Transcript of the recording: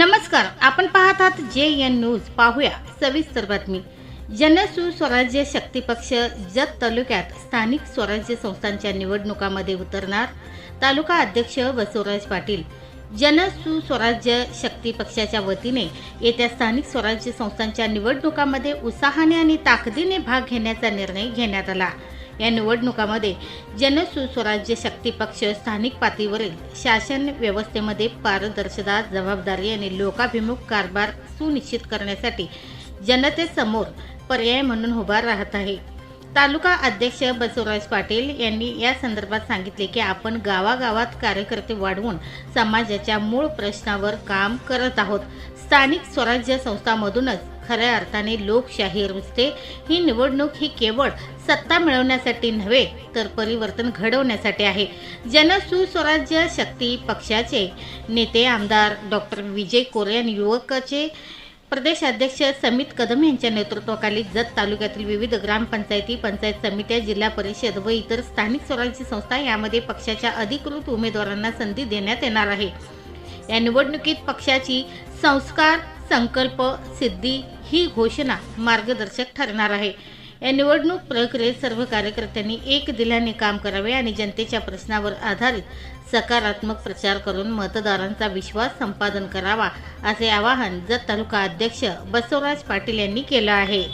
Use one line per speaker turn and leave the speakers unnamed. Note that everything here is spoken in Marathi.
नमस्कार आपण पाहतात जे एन न्यूज. पाहूया सविस्तर बातमी. जनसु स्वराज्य शक्ती पक्ष जत तालुक्यात स्थानिक स्वराज्य संस्थांच्या निवडणुकामध्ये उतरणार तालुका अध्यक्ष बसवराज पाटील. जनसु स्वराज्य शक्ती पक्षाच्या वतीने येत्या स्थानिक स्वराज्य संस्थांच्या निवडणुकामध्ये उत्साहाने आणि ताकदीने भाग घेण्याचा निर्णय घेण्यात आला. या निवडणुकामध्ये जनसुस्वराज्य शक्ती पक्ष स्थानिक पातळीवरील शासन व्यवस्थेमध्ये पारदर्शकता जबाबदारी आणि लोकाभिमुख कारभार सुनिश्चित करण्यासाठी जनतेसमोर पर्याय म्हणून उभा राहत आहे. तालुका अध्यक्ष बसवराज पाटील यांनी या संदर्भात सांगितले की आपण गावागावात कार्यकर्ते वाढवून समाजाच्या मूळ प्रश्नावर काम करत आहोत. स्थानिक स्वराज्य संस्थांमधूनच खऱ्या अर्थाने लोकशाही रुजते. ही निवडणूक ही केवळ सत्ता मिळवण्यासाठी नव्हे तर परिवर्तन घडवण्यासाठी आहे. जनसुस्वराज्य शक्ती पक्षाचे नेते आमदार डॉक्टर विजय कोरे आणि युवकाचे प्रदेशाध्यक्ष समित कदम यांच्या नेतृत्वाखाली जत तालुक्यातील विविध ग्रामपंचायती पंचायत समित्या जिल्हा परिषद व इतर स्थानिक स्वराज्य संस्था यामध्ये पक्षाच्या अधिकृत उमेदवारांना संधी देण्यात येणार आहे. या निवडणुकीत पक्षाची संस्कार संकल्प सिद्धी ही घोषणा मार्गदर्शक ठरणार आहे. या निवडणूक प्रक्रियेत सर्व कार्यकर्त्यांनी एक दिल्याने काम करावे आणि जनतेच्या प्रश्नावर आधारित सकारात्मक प्रचार करून मतदारांचा विश्वास संपादन करावा असे आवाहन जत तालुका अध्यक्ष बसवराज पाटील यांनी केलं आहे.